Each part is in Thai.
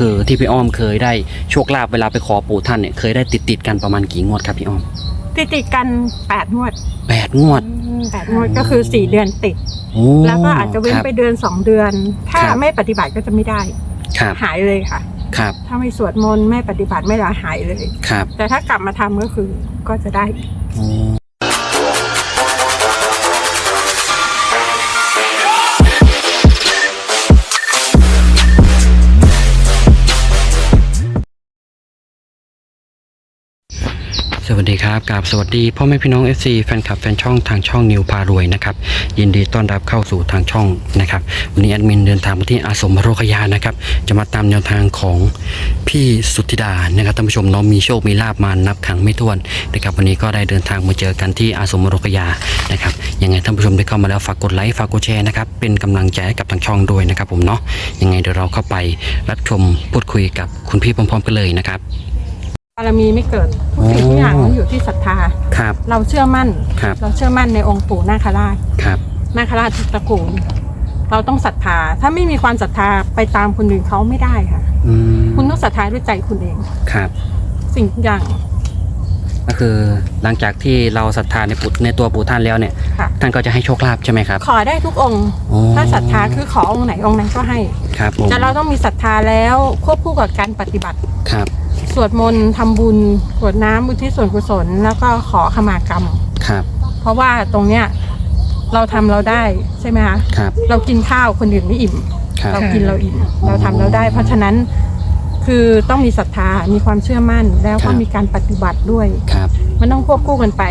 คือที่พี่อ้อมเคยได้โชคลาภเวลาไปขอปู่ท่านเนี่ยเคยได้ติดติดๆกันประมาณกี่งวดครับพี่อ้อมติดติดๆกันแปดงวดแปดงวดแปดงวดก็คือสี่เดือนติด โอ้แล้วก็อาจจะเว้นครับไปเดือนสองเดือน ถ้าครับ ไม่ปฏิบัติก็จะไม่ได้ ครับหายเลยค่ะ ครับถ้าไม่สวดมนต์ไม่ปฏิบัติไม่ละหายเลย ครับแต่ถ้ากลับมาทำก็คือก็จะได้โอ้ สวัสดีครับกับสวัสดีพ่อแม่พี่น้อง FC แฟนคลับแฟนช่องทางช่องนิวพารวยนะครับยินดีต้อนรับเข้าสู่ทางช่องนะครับวันนี้แอดมินเดินทางมาที่อาสมโรคยานะครับจะมาตามแนวทางของพี่สุทธิดานะครับท่านผู้ชมน้องมีโชคมีลาบมานับครั้งไม่ถ้วนนะครับวันนี้ก็ได้เดินทางมาเจอกันที่อาสมโรคยานะครับยังไงท่านผู้ชมได้เข้ามาแล้วฝากกดไลค์ฝากกดแชร์นะครับเป็นกำลังใจให้กับทางช่องด้วยนะครับผมเนาะยังไงเดี๋ยวเราเข้าไปรับชมพูดคุยกับคุณพี่พร้อมๆกันเลยนะครับารมีไม่เกิดทุกสิ่งทุกอย่างมันอยู่ที่ศรัทธา ครับ เราเชื่อมั่น ครับ เราเชื่อมั่นในองค์ปู่นาคราชครับ นาคราชทุกตระกูล เราต้องศรัทธา ถ้าไม่มีความศรัทธาไปตามคนอื่นเขาไม่ได้ค่ะ อืมคุณต้องศรัทธาด้วยใจคุณเอง ครับ สิ่งทุกอย่าง ก็คือหลังจากที่เราศรัทธาในปู่ในตัวปู่ท่านแล้วเนี่ย ค่ะ ท่านก็จะให้โชคลาภใช่ไหมครับขอได้ทุกองค์โอ้ถ้าศรัทธาคือขอองค์ไหนองค์นั้นก็ให้ ครับผมแต่เราต้องมีศรัทธาแล้วควบคู่กับการปฏิบัติ ครับ สวดมนต์ทำบุญกรวดน้ำอุทิศส่วนกุศล แล้วก็ขอขมากรรม ครับ เพราะว่าตรงเนี้ยเราทำเราได้ใช่ไหมคะครับ เรากินข้าวคนอื่นไม่อิ่ม ครับ เรากินเราอิ่มเราทำเราได้ เพราะฉะนั้นคือต้องมีศรัทธามีความเชื่อมั่น แล้วก็มีการปฏิบัติด้วย ครับ มันต้องควบคู่กันไป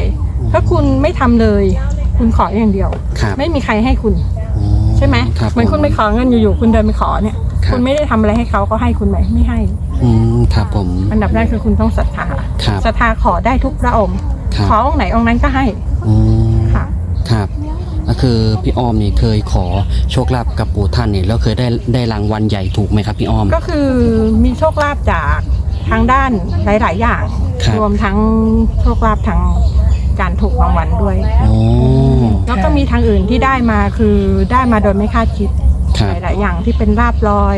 ถ้าคุณไม่ทำเลย คุณขออย่างเดียว ครับไม่มีใครให้คุณ อ๋อใช่ไหมครับเหมือนคุณผไปขอเงินอยู่ๆคุณเดินไปขอเนี่ย ครับ คุณไม่ได้ทำอะไรให้เขาก็ให้คุณไหมไม่ให้ อืมครับผม อันดับแรกคือคุณต้องศรัทธาครับศรัทธาขอได้ทุกพระองค์ ครับ ขอองค์ไหนองค์นั้นก็ให้อืมค่ะ ครับ ก็คือพี่อ้อมนี่เคยขอโชคลาภกับปู่ท่านเนี่ยแล้วเคยได้ได้รางวัลใหญ่ถูกไหมครับพี่อ้อม ก็คือมีโชคลาภจากทางด้านหลาย ๆ อย่าง ครับ รวมทั้งโชคลาภทางการถูกรางวัลด้วย โอ้แล้วก็มีทางอื่นที่ได้มาคือได้มาโดยไม่คาดคิด ครับ หลาย ๆ อย่างที่เป็นลาบลอย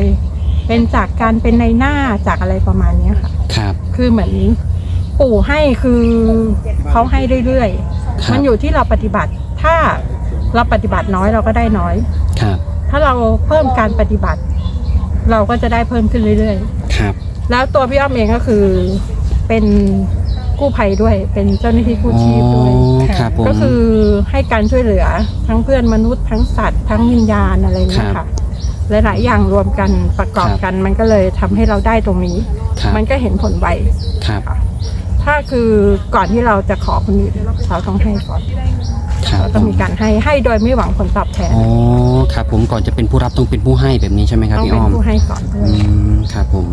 เป็นจากการเป็นในหน้าจากอะไรประมาณเนี้ยค่ะ ครับ คือเหมือนปู่ให้คือเขาให้เรื่อยคๆรับมันอยู่ที่เราปฏิบัติ ถ้าเราปฏิบัติน้อยเราก็ได้น้อย ครับ ถ้าเราเพิ่มการปฏิบัติ เราก็จะได้เพิ่มขึ้นเรื่อยๆครับแล้วตัวพี่อ้อมเองก็คือเป็นกู้ภัยด้วย เป็นเจ้าหน้าที่กู้ชีพด้วย อ๋อครับผม ก็คือให้การช่วยเหลือทั้งเพื่อนมนุษย์ทั้งสัตว์ทั้งวิญญาณอะไรอย่างเงี้ยครัค่ะ บ หลาย ๆ อย่างรวมกันประกอบครับกัน มันก็เลยทำให้เราได้ตรงนี้ ครับมันก็เห็นผลไว ครับ ถ้าคือก่อนที่เราจะขอคนอื่นเราต้องให้ก่อน ครับเราต้องมีการให้ให้โดยไม่หวังผลตอบแทนอ๋อครับผมก่อนจะเป็นผู้รับต้องเป็นผู้ให้แบบนี้ใช่ไหมครับต้องพี่เป็นอ้อมผู้ให้ก่อนด้วอืยมครับผม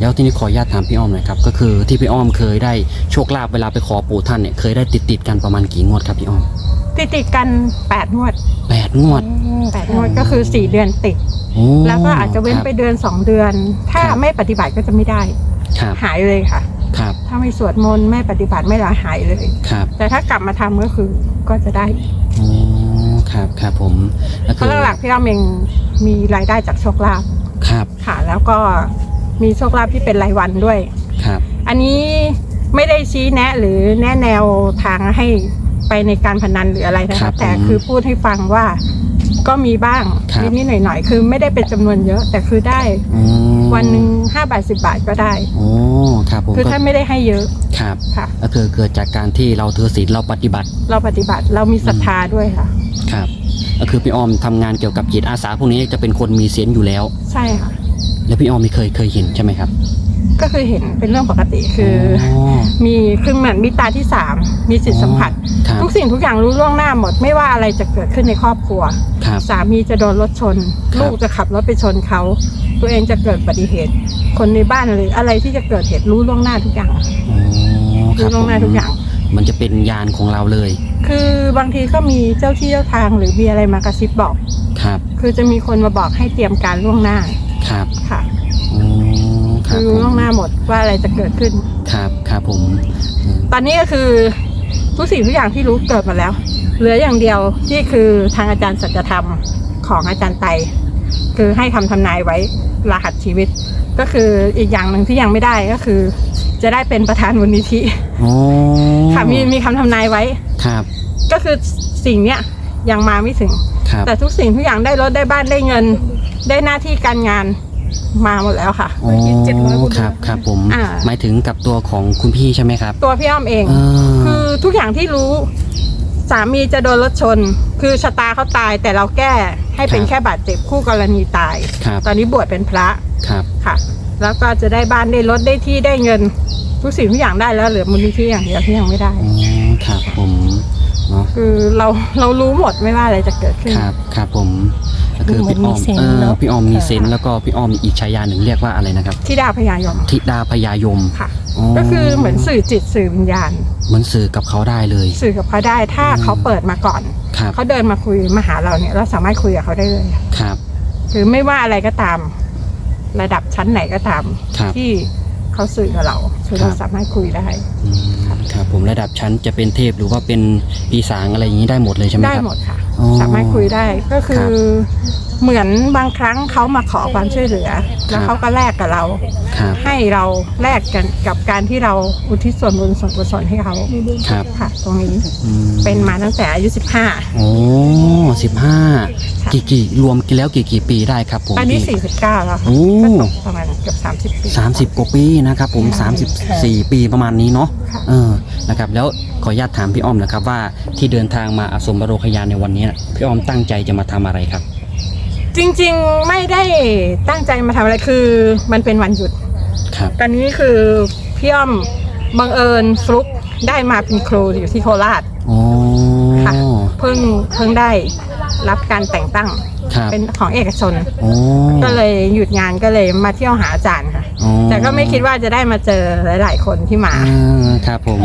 แล้วทีนี้ขออนุญาตถามพี่อ้อมหน่อยครับก็คือที่พี่อ้อมเคยได้โชคลาภเวลาไปขอปู่ท่านเนี่ยเคยได้ติดติดๆกันประมาณกี่งวดครับพี่อ้อมติดติดๆกันแปดงวดแปดงวดแปดงวดก็คือสี่เดือนติดโอ้แล้วก็อาจจะเว้นไปเดือนสองเดือน ถ้าครับ ไม่ปฏิบัติก็จะไม่ได้ ครับ หายเลยค่ะครับ ถ้าไม่สวดมนต์ไม่ปฏิบัติไม่ละหายเลย ครับแต่ถ้ากลับมาทำก็คือก็จะได้โอ้ครับครับผมแล้วเพคือราะหลักๆพี่อ้อมเองมีรายได้จากโชคลาภครับค่ะ แล้วก็มีโชคลาภที่เป็นรายวันด้วย ครับอันนี้ไม่ได้ชี้แนะหรือแนะแนวทางให้ไปในการพนันหรืออะไรนะครัคะบแต่ผมคือพูดให้ฟังว่าก็มีบ้างครับนิดๆหน่อยๆ คือไม่ได้เป็นจำนวนเยอะ แต่คือได้ อืม วันหนึ่งห้าบาทสิบาทก็ได้ โอ้ครับผมคือก็ถ้าไม่ได้ให้เยอะครับค่ะ ก็คือเกิดจากการที่เราถือศีลเราปฏิบัติเราปฏิบัติเรามีศรัทธาด้วยค่ะ ครับ ก็คือพี่อ้อมทำงานเกี่ยวกับจิตอาสาพวกนี้จะเป็นคนมีเสียงอยู่แล้ว ใช่ค่ะ แล้วพี่อ้อมไม่เคยเคยเห็นใช่ไหมครับ ก็คือเห็นเป็นเรื่องปกติคือออมีคือเหมือนมีตาที่สามมีจิตสัมผัส ครับทุกสิ่งทุกอย่างรู้ล่วงหน้าหมดไม่ว่าอะไรจะเกิดขึ้นในครอบครัว ครับ สามีจะโดนรถชน ครับ ลูกจะขับรถไปชนเขา ตัวเองจะเกิดอุบัติเหตุ คนในบ้านหรืออะไรที่จะเกิดเหตุรู้ล่วงหน้าทุกอย่างอ๋อครัรู้บล่วงหน้าทุกอย่าง มันจะเป็นยานของเราเลย คือบางทีก็มีเจ้าที่เจ้าทางหรือมีอะไรมากระซิบบอก ครับ คือจะมีคนมาบอกให้เตรียมการล่วงหน้าครับค่ะ อ๋อครัคืบอผมล่วงหน้าหมดว่าอะไรจะเกิดขึ้น ครับ ครับผมอืมตอนนี้ก็คือทุกสิ่งทุกอย่างที่รู้เกิดมาแล้ว เหลืออย่างเดียวที่คือทางอาจารย์สัจธรรมของอาจารย์ไต คือให้คำทำนายไว้รหัสชีวิต ก็คืออีกอย่างหนึ่งที่ยังไม่ได้ก็คือ จะได้เป็นประธานมูลนิธิโอ้ค่ะมีมีคำทำนายไว้ ครับก็คือสิ่งเนี้ยยังมาไม่ถึง ครับแต่ทุกสิ่งทุกอย่างได้รถได้บ้านได้เงิน ได้หน้าที่การงานมาหมดแล้วค่ะโอ้ครับครับผมอ่า หมายถึงกับตัวของคุณพี่ใช่ไหมครับ ตัวพี่อ้อมเอง เออ คือทุกอย่างที่รู้ สามีจะโดนรถชน คือชะตาเขาตายแต่เราแก้ให้เป็นแค่บาดเจ็บคู่กรณีตาย ครับ ตอนนี้บวชเป็นพระครับ ค่ะ แล้วก็จะได้บ้านได้รถได้ที่ได้เงินทุกสิ่งทุกอย่างได้แล้วเหลือมูลนิธิอย่างเดียวที่ยังไม่ได้ อ๋อ ครับผม เนาะ คือเราเรารู้หมดไม่ว่าอะไรจะเกิดขึ้น ครับ ครับผมก็ คือเหมือพี่นอ้อมมีเซนส์เออเนอะพี่อ้อมมีค่ะเซนส์แล้วก็พี่อ้อมมีอีกฉายาหนึ่งเรียกว่าอะไรนะครับที่ดาวพญายมธิดาพญายมค่ะ ก็คือเหมือนสื่อจิตสื่อวิญญาณ เหมือนสื่อกับเขาได้เลย สื่อกับเขาได้ถ้าอืมเขาเปิดมาก่อน ครับเขาเดินมาคุยมาหาเราเนี่ยเราสามารถคุยกับเขาได้เลยครับ คือไม่ว่าอะไรก็ตาม ระดับชั้นไหนก็ตาม ครับ ที่เขาสื่อกับเราคือเราครับสามารถคุยได้อืมครับผมระดับชั้นจะเป็นเทพหรือว่าเป็นปีศาจอะไรอย่างนี้ได้หมดเลยใช่ไหมได้ครับ หมดค่ะ อ๋อสามารถคุยได้ก็คืครัอบเหมือนบางครั้งเขามาขอความช่วยเหลือแล้วเขาก็แลกกับเรา ครับให้เราแลกกันกับการที่เราอุทิศส่วนบุญส่วนกุศลให้เขาครับค่ะ ตรงนี้อืมเป็นมาตั้งแต่อายุ 15 โอ้สิบห้ากี่กี่รวมกี่แล้วกี่กี่ปีได้ครับผมตอนนี้ พี่ 49 แล้วค่ะโอ้ ก็ตกประมาณเกือบ30 ปี สามสิบกว่าปีนะครับผมสามสิบสี่ปีประมาณนี้เนาะค่ะเออนะครับ แล้วขออนุญาตถามพี่อ้อมนะครับ ว่าที่เดินทางมาอาสมบโรคยานในวันนี้น่ะพี่อ้อมตั้งใจจะมาทำอะไรครับ จริงๆไม่ได้ตั้งใจมาทำอะไรคือ มันเป็นวันหยุด ครับ ตอนนี้คือพี่อ้อมบังเอิญฟลุกได้มาเป็นครูอยู่ที่โคราชโอ้ค่ะ เพิ่งเพิ่งได้รับการแต่งตั้ง ครับ เป็นของเอกชนโอ้ก็เลยหยุดงานก็เลยมาเที่ยวหาอาจารย์ค่ะโอ้แต่ก็ไม่คิดว่าจะได้มาเจอหลาย ๆ คนที่มา อ่าครับผม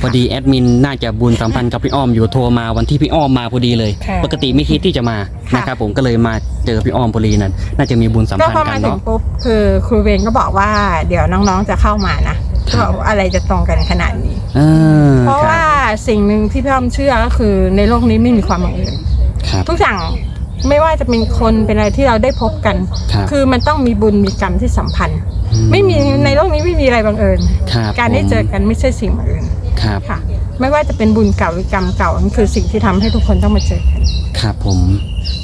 พอดีแอดมินน่าจะบุญสัมพันธ์กับพี่อ้อมอยู่โทรมาวันที่พี่อ้อมมาพอดีเลย ค่ะปกติไม่คิดที่จะมาค่ะ นะครับผมก็เลยมาเจอพี่อ้อมพอดีนั่นน่าจะมีบุญสัมก็พันพอธ์กัมานถึงเนาะ ปุ๊บคือครูเวรก็บอกว่าเดี๋ยวน้องๆจะเข้ามานะคก็รับบอกว่าอะไรจะตรงกันขนาดนี้ เออเพราะคว่าบสิ่งหนึ่งที่พี่อ้อมเชื่อก็คือในโลกนี้ไม่มีความบังเอิญครับทุกอย่าง ไม่ว่าจะเป็นคนเป็นอะไรที่เราได้พบกันครับคือมันต้องมีบุญมีกรรมที่สัมพันธ์ อืไม่มีในโลกนี้ไม่มีอะไรบังเอิญ ครับการได้ผม เจอกันไม่ใช่สิ่งบังเอิญครับค่ะ ไม่ว่าจะเป็นบุญเก่าหรือกรรมเก่านั่นคือสิ่งที่ทำให้ทุกคนต้องมาเจอกัน ครับผม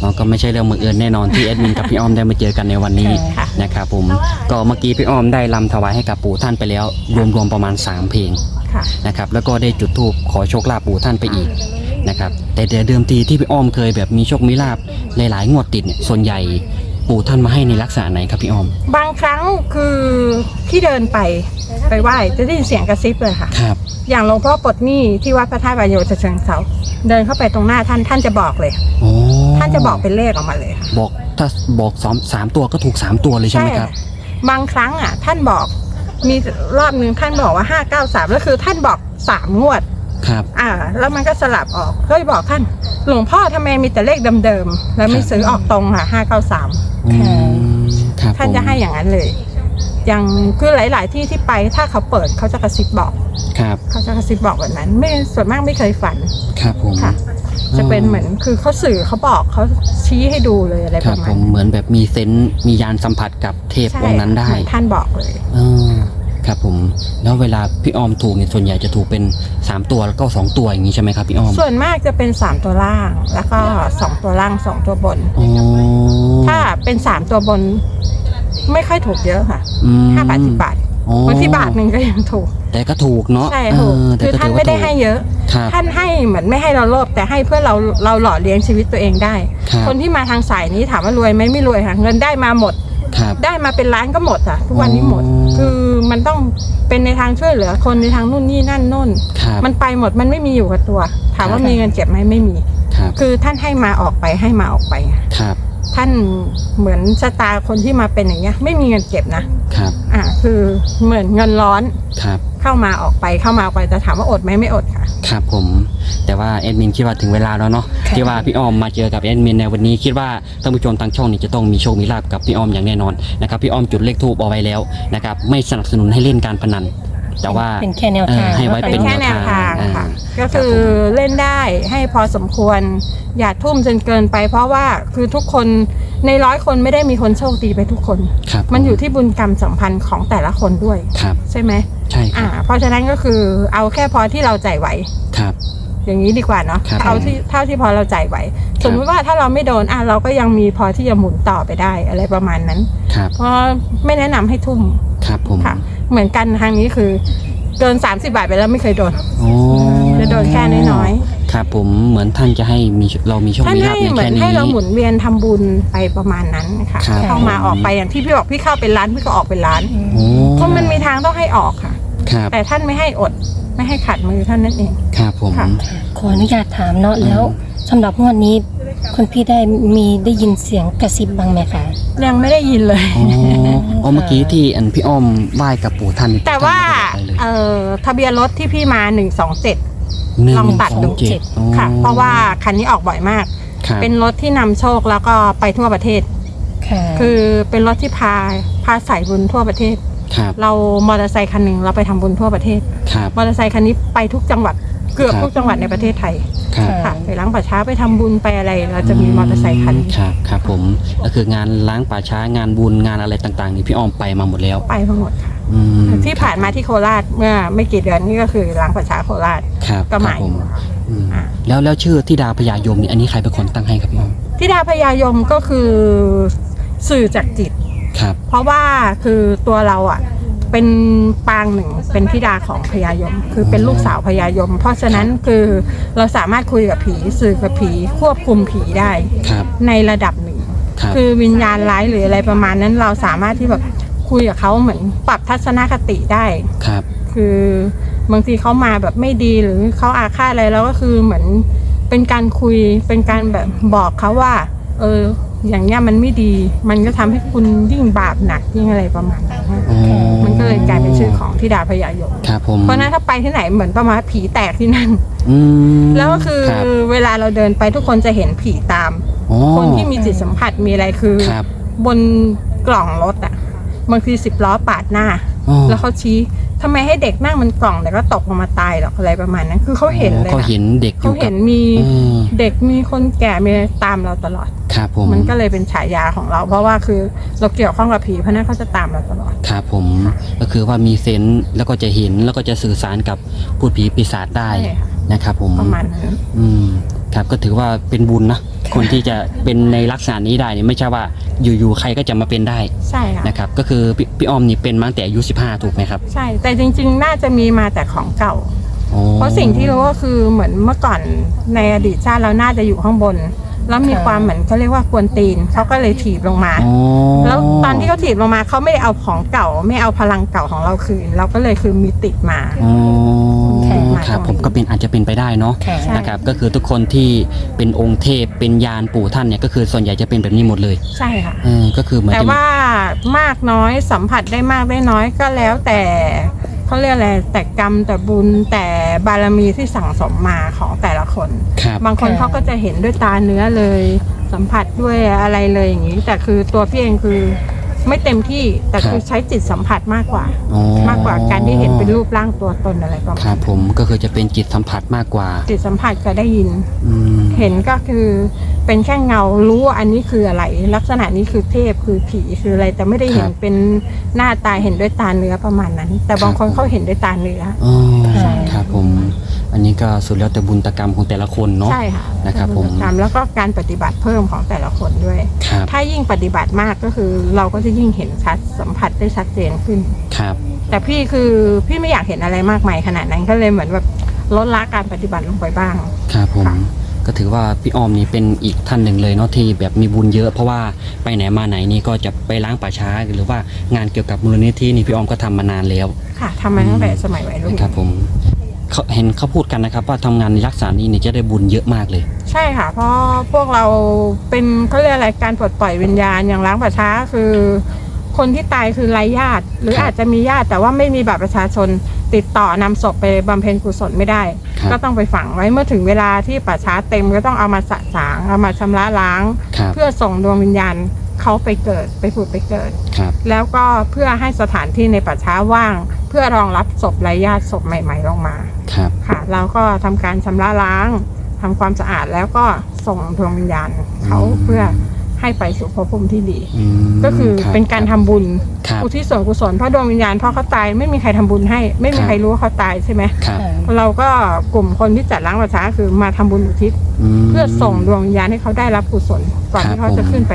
อ๋อก็ไม่ใช่เรื่องบังเอิญแน่นอนที่แอดมินกับพี่อ้อมได้มาเจอกันในวันนี้ค่ะ นะครับผมก็เมื่อกี้พี่อ้อมได้ลำถวายให้กับปู่ท่านไปแล้ว รวมๆประมาณ 3 เพลงค่ะ นะครับแล้วก็ได้จุดธูปขอโชคลาภปู่ท่านไปอีก นะครับแต่แต่เดิมทีที่พี่อ้อมเคยแบบมีโชคมีลาภหลายๆงวดติดเนี่ยส่วนใหญ่ปู่ท่านมาให้ในลักษณะไหนครับพี่อ้อมบางครั้งคือที่เดินไปไปไหว้จะได้ยินเสียงกระซิบเลยค่ะ ครับ อย่างหลวงพ่อปลดหนี้ที่วัดพระธาตุบายโยจะเชิงเซาเดินเข้าไปตรงหน้าท่านท่านจะบอกเลย โอ้ท่านจะบอกเป็นเลขออกมาเลยค่ะบอกถ้าบอกสามสามตัวก็ถูกสามตัวเลยใช่ไหมครับ บางครั้งอะ ท่านบอกมีรอบหนึ่งท่านบอกว่าห้าเก้าสามแล้วคือท่านบอกสามงวด ครับ อ่า แล้วมันก็สลับออกเคยบอกท่านหลวงพ่อทำไมมีแต่เลขเดิมๆแล้วไม่ซื้อออกตรงค่ะห้าเก้าสามอืมครับท่านผมจะให้อย่างนั้นเลย อย่างคือหลาย ๆ ที่ที่ไปถ้าเขาเปิดเขาจะกระซิบบอก ครับเขาจะกระซิบบอกแบบนั้น ไม่ส่วนมากไม่เคยฝันครับผมค่ะ จะเป็นเหมือนคือเขาสื่อเขาบอกเขาชี้ให้ดูเลยอะไรคปรับระมาผณมเหมือนแบบมีเซนส์มียานสัมผัสกับเทพใช่องค์นั้นได้เหมือนท่านบอกเลย เออ ครับผมแล้วเวลาพี่อ้อมถูกเนี่ยส่วนใหญ่จะถูกเป็น 3 ตัวแล้วก็ 2 ตัวอย่างนี้ใช่ไหมครับพี่อ้อมส่วนมากจะเป็น 3 ตัวล่างแล้วก็ 2 ตัวล่าง 2 ตัวบน อ๋อถ้าเป็น 3 ตัวบน ไม่ค่อยถูกเยอะค่ะอืมห้าบาทสิบบาทอ๋อบางที่บาทหนึ่งก็ยังถูกแต่ก็ถูกเนาะใช่ถูกเแต่คือก็ท่านถืว่ไม่ได้ถูกให้เยอะ ครับ ท่านให้เหมือนไม่ให้เราโลภแต่ให้เพื่อเราเราหล่อเลี้ยงชีวิตตัวเองได้ ครับ คนที่มาทางสายนี้ถามว่ารวยไหมไม่รวยค่ะ เงินได้มาหมด ครับ ได้มาเป็นล้านก็หมดอะ ทุกวันนี้หมด อ๋อ คือมันต้องเป็นในทางช่วยเหลือคนในทางนู่นนี่นั่นโน่น ครับ มันไปหมดมันไม่มีอยู่กับตัว ถามว่ามีเงินเก็บไหมไม่มี ครับ คือท่านให้มาออกไปให้มาออกไป ครับ ท่านเหมือนชะตาคนที่มาเป็นอย่างเงี้ย ไม่มีเงินเก็บนะครับ อ่าคือเหมือนเงินร้อนครับ เข้ามาออกไปเข้ามาออกไปแต่ถามว่าอดไหมไม่อดค่ะ ครับผมแต่ว่าแอดมินคิดว่าถึงเวลาแล้วเนาะค่ะ ที่ว่าพี่อ้อมมาเจอกับแอดมินในวันนี้คิดว่าท่านผู้ชมทางช่องนี้จะต้องมีโชคมีลาบกับพี่อ้อมอย่างแน่นอนนะครับพี่อ้อมจุดเลขทูบเอาไว้แล้วนะครับไม่สนับสนุนให้เล่นการพนัน แต่ว่า เป็นแค่แนวทางเออให้ไว้เนาะเป็นแค่แนวทางอ่าค่ะก็คือเล่นได้ให้พอสมควร อย่าทุ่มจนเกินไป เพราะว่าคือทุกคนในร้อยคนไม่ได้มีคนโชคดีไปทุกคน ครับมันอยู่ที่บุญกรรมสัมพันธ์ของแต่ละคนด้วย ครับ ใช่ไหม ใช่คอ่า รับเพราะฉะนั้นก็คือเอาแค่พอที่เราจ่ายไหว ครับ อย่างนี้ดีกว่าเนาะครับเอาที่เท่าที่พอเราจ่ายไหว สมมติว่าถ้าเราไม่โดนอะเราก็ยังมีพอที่จะหมุนต่อไปได้อะไรประมาณนั้น ครับ เพราะไม่แนะนำให้ทุ่มครับผมค่ะ เหมือนกันทางนี้คือเกิน 30 บาทไปแล้วไม่เคยโดน โอ้จะโดนแค่น้อยครับผมเหมือนท่านจะให้มีเรามีโชคท่านมีลาให้ภในเหมือแค่นนี้ ให้เราหมุนเวียนทำบุญไปประมาณนั้นค่ะครับ เข้ามาออกไปอย่างที่พี่บอกพี่เข้าเป็นร้านพี่ก็ออกเป็นร้าน โอ้เพราะมันมีทางต้องให้ออกค่ะ ครับแต่ท่านไม่ให้อด ไม่ให้ขัดมือท่านนั่นเอง ครับผมค่ะ ขออนุญาตถามเนาะอืมแล้วสำหรับงวดนี้คุณพี่ได้มีได้ยินเสียงกระซิบบ้างไหมคะ ยังไม่ได้ยินเลย อ๋ออ๋อเมื่อกี้ที่อันพี่อ้อมไหว้กับปู่ท่านนี่แต่ว่าท่นไม่ได้บอกอะไรเลยเอ่อทะเบียนรถที่พี่มา127หนึ่ลองตัดดูสเจ็อ๋อค่ะ เพราะว่าคันนี้ออกบ่อยมาก ครับเป็นรถที่นำโชคแล้วก็ไปทั่วประเทศ ค่ะคือเป็นรถที่พาพาสายบุญทั่วประเทศ ครับ เรามอเตอร์ไซค์คันหนึ่งเราไปทำบุญทั่วประเทศ ครับ มอเตอร์ไซค์คันนี้ไปทุกจังหวัดเกือบครับ ทุกจังหวัดในประเทศไทยครับ ค่ะไปล้างป่าช้าไปทำบุญไปอะไร เราจะมีมอเตอร์ไซค์คันนี้ครับครับผมก็คืองานล้างป่าช้างานบุญงานอะไรต่างๆนี่พี่อ้อมไปมาหมดแล้วไปทั้งหมดค่ะอืมที่ผ่านมาที่โคราชเมื่อไม่กี่เดือนนี่ก็คือล้างป่าช้าโคราช ครับก็คมารับผมอืมอะแล้วแล้วชื่อที่ดาพญายมนี่อันนี้ใครเป็นคนตั้งให้ครับพี่อ้อม ทิดาพญายมก็คือสื่อจากจิต ครับ เพราะว่าคือตัวเราอะเป็นปางหนึ่งเป็นธิดาของพญายม คือเป็นลูกสาวพญายม เพราะฉะนั้นคือเราสามารถคุยกับผีสื่อกับผีควบคุมผีได้ ครับในระดับหนึ่ง ครับ คือวิญญาณร้ายหรืออะไรประมาณนั้นเราสามารถที่แบบคุยกับเขาเหมือนปรับทัศนคติได้ ครับ คือบางทีเขามาแบบไม่ดีหรือเขาอาฆาตอะไรแล้วก็คือเหมือนเป็นการคุยเป็นการแบบบอกเขาว่า เออ อย่างเงี้ยมันไม่ดี มันก็ทำให้คุณยิ่งบาปหนักยิ่งอะไรประมาณนั้นอ๋อมันก็เลยกลายเป็นชื่อของธิดาพญายมครับผมเพราะฉะนั้นถ้าไปที่ไหนเหมือนประมาณผีแตกที่นั่นอืมแล้วก็คือรับเวลาเราเดินไปทุกคนจะเห็นผีตามอ๋อคนที่มีจิตสัมผัสมีอะไรคือครับบนกล่องรถอะบางทีสิบล้อปาดหน้าอ๋อแล้วเขาชี้ ทำไมให้เด็กนั่งมันกล่องแต่ก็ตกลงมาตายหรอกอะไรประมาณนั้น คือเขาเห็นเลยเขานะเห็นเด็กอเขายู่กัเห็บ นมีอืม เด็กมีคนแก่มีอะไรตามเราตลอด ครับผมมันก็เลยเป็นฉายาของเรา เพราะว่าคือเราเกี่ยวข้องกับผีเพราะฉะนั้นเขาจะตามเราตลอด ครับผมก็คือว่ามีเซนส์แล้วก็จะเห็นแล้วก็จะสื่อสารกับพูดผีปีศาจได้ใช่ค่ะ นะครับ ผมประมาณนั้น อืม ครับก็ถือว่าเป็นบุญนะคนที่จะเป็นในลักษณะนี้ได้เนี่ยไม่ใช่ว่าอยู่ๆใครก็จะมาเป็นได้ใช่ค่ะนะครับก็คือพี่พี่อ้อมนี่เป็นมาตั้งแต่อายุ15 ถูกไหมครับใช่ แต่จริงๆ น่าจะมีมาแต่ของเก่า อ๋อเพราะสิ่งที่รู้ก็คือเหมือนเมื่อก่อนในอดีตชาติเราน่าจะอยู่ข้างบน แล้วมีความเหมือนเขาเรียกว่ากวนตีนเขาก็เลยถีบลงมา อ๋อแล้วตอนที่เขาถีบลงมาเขาไม่ได้เอาของเก่า ไม่เอาพลังเก่าของเราคืน เราก็เลยคือมีติดมา อ๋อใช่ครับผมก็เป็นอาจจะเป็นไปได้เนาะค่ะใช่ นะครับก็คือทุกคนที่เป็นองค์เทพเป็นยานปู่ท่านเนี่ยก็คือส่วนใหญ่จะเป็นแบบนี้หมดเลยใช่ค่ะ เออก็คือเหมือนแต่จะว่ามากน้อยสัมผัสได้มากได้น้อยก็แล้วแต่ เขาเรียกอะไรแต่กรรมแต่บุญแต่บารมีที่สั่งสมมาของแต่ละคน ครับ บางคนค่ะเขาก็จะเห็นด้วยตาเนื้อเลย สัมผัสด้วยอะไรเลยอย่างนี้ แต่คือตัวพี่เองคือ ไม่เต็มที่แต่คือใช้จิตสัมผัสมากกว่า อ๋อมากกว่าการที่เห็นเป็นรูปร่างตัวตนอะไรประคมารัณบผมก็คือจะเป็นจิตสัมผัสมากกว่าจิตสัมผัสก็ได้ยิน อืมเห็นก็คือเป็นแค่เงารู้ว่าอันนี้คืออะไร ลักษณะนี้คือเทพคือผีคืออะไร แต่ไม่ได้เห็นเป็นหน้าตาเห็นด้วยตาเนื้อประมาณนั้น แต่บางคนเขาเห็นด้วยตาเนื้อ อ๋อใช่ ครับผม อันนี้ก็สุดแล้วแต่บุญตกรรมของแต่ละคนเนาะ ใช่ค่ะนะครับผม ตามแล้วก็การปฏิบัติเพิ่มของแต่ละคนด้วย ครับ ถ้ายิ่งปฏิบัติมากก็คือเราก็จะยิ่งเห็นชัดสัมผัสได้ชัดเจนขึ้น ครับ แต่พี่คือพี่ไม่อยากเห็นอะไรมากมายขนาดนั้นก็เลยเหมือนแบบลดละการปฏิบัติลงไปบ้าง ครับผมค่ะก็ถือว่าพี่ออมนี่เป็นอีกท่านหนึ่งเลยเนาะที่แบบมีบุญเยอะ เพราะว่าไปไหนมาไหนนี่ก็จะไปล้างป่าช้าหรือว่างานเกี่ยวกับมูลนิธินี่พี่ออมก็ทำมานานแล้วค่ะทำมาตั้งแต่สมัยวัยรุ่นนะครับผมเขาเห็นเขาพูดกันนะครับ ว่าทำงานในลักษณะนี้เนี่ยจะได้บุญเยอะมากเลย ใช่ค่ะ เพราะพวกเราเป็นเขาเรียกอะไรการปลดปล่อยวิญญาณอย่างล้างป่าช้าคือ คนที่ตายคือไร้ญาติ หรือครับอาจจะมีญาติแต่ว่าไม่มีบัตรประชาชน ติดต่อนำศพไปบำเพ็ญกุศลไม่ได้ ครับ ก็ต้องไปฝังไว้เมื่อถึงเวลาที่ป่าช้าเต็มก็ต้องเอามาสะสางเอามาชำระล้าง ครับเพื่อส่งดวงวิญญาณเขาไปเกิดไปผุดไปเกิด ครับแล้วก็เพื่อให้สถานที่ในป่าช้าว่าง เพื่อรองรับศพไร้ญาติศพใหม่ ๆ ลงมา ครับ ค่ะ เราก็ทำการชำระล้าง ทำความสะอาดแล้วก็ส่งดวงวิญญาณเขาอืมเพื่อให้ไปสู่ภพภูมิที่ดีอืมก็คือรับเป็นการทำบุญครับอุทิศส่วนกุศลเพราะดวงวิญญาณพอเขาตายไม่มีใครทำบุญให้ ไม่มีครับใครรู้ว่าเขาตายใช่ไหมครับเราก็กลุ่มคนที่จัดล้างประชาคือมาทำบุญอุทิศมเพื่อส่งดวงวิญญาณให้เขาได้รับกุศลก่อนครับที่เขาจะผมขึ้นไป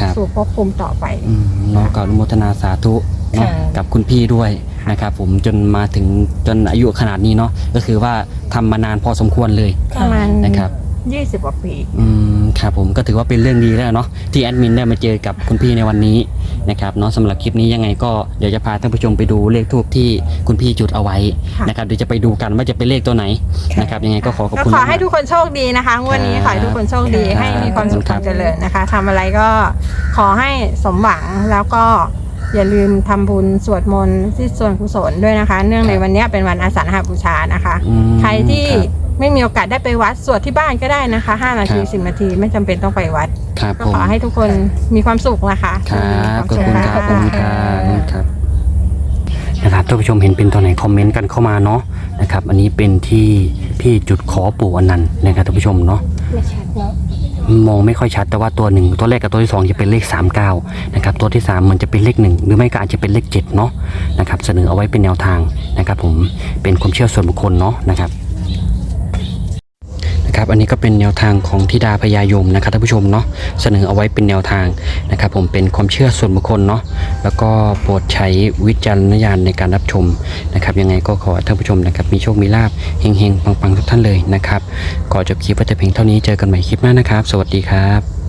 ครับสู่ภพภูมิต่อไปอืมน้องกล่าวอนุโมทนาสาธุ เนาะค่ะกับคุณพี่ด้วยนะครับผมจนมาถึงจนอายุขนาดนี้เนาะก็คือว่าทำมานานพอสมควรเลยประมาณนะครับยี่สิบกว่าปีอืมครับผมก็ถือว่าเป็นเรื่องดีแล้วเนาะที่แอดมินได้มาเจอกับคุณพี่ในวันนี้นะครับเนาะสำหรับคลิปนี้ยังไงก็เดี๋ยวจะพาท่านผู้ชมไปดูเลขทูบที่คุณพี่จุดเอาไว้ค่ะนะครับเดี๋ยวจะไปดูกันว่าจะเป็นเลขตัวไหนค่ะนะครับยังไงก็ขอขอบก็คุณขอให้มากๆทุกคนโชคดีนะคะงวันนี้ครับขอให้ทุกคนโชคดีครับให้มีความสุขขอบคุณครับความเจริญนะคะทำอะไรก็ขอให้สมหวังแล้วก็ อย่าลืมทำบุญสวดมนต์ที่ส่วนกุศลด้วยนะคะ เนื่องในวันเนี้ยเป็นวันอาสาฬหบูชานะคะอืมใครที่ครับไม่มีโอกาสได้ไปวัดสวดที่บ้านก็ได้นะคะ5นาทีครับ10นาทีไม่จำเป็นต้องไปวัดครับก็ผมขอให้ทุกคนมีความสุขนะคะครับขอบคุณครับขอบคุณคค่ะรับครับนะครับท่านผู้ชมเห็นเป็นตัวไหนคอมเมนต์กันเข้ามาเนาะนะครับ อันนี้เป็นที่พี่จุดขอปู่อนันต์นะครับท่านผู้ชมเนาะไม่ชัดเนาะ มองไม่ค่อยชัดแต่ว่าตัวหนึ่งตัวแรกกับตัวที่สองจะเป็นเลข 39นะครับตัวที่ 3 มันจะเป็นเลขหนึ่งหรือไม่ก็อาจจะเป็นเลข7เนาะนะครับเสนอเอาไว้เป็นแนวทางนะครับผมเป็นความเชื่อส่วนบุคคลเนาะนะครับ นะครับอันนี้ก็เป็นแนวทางของธิดาพญายมนะครับท่านผู้ชมเนาะเสนอเอาไว้เป็นแนวทางนะครับผมเป็นความเชื่อส่วนบุคคลเนาะแล้วก็โปรดใช้วิจารณญาณในการรับชมนะครับยังไงก็ขอท่านผู้ชมนะครับมีโชคมีลาภเฮงๆปังๆทุกท่านเลยนะครับก่อจบคลิปไว้แต่เพียงเท่านี้เจอกันใหม่คลิปหน้านะครับ สวัสดีครับ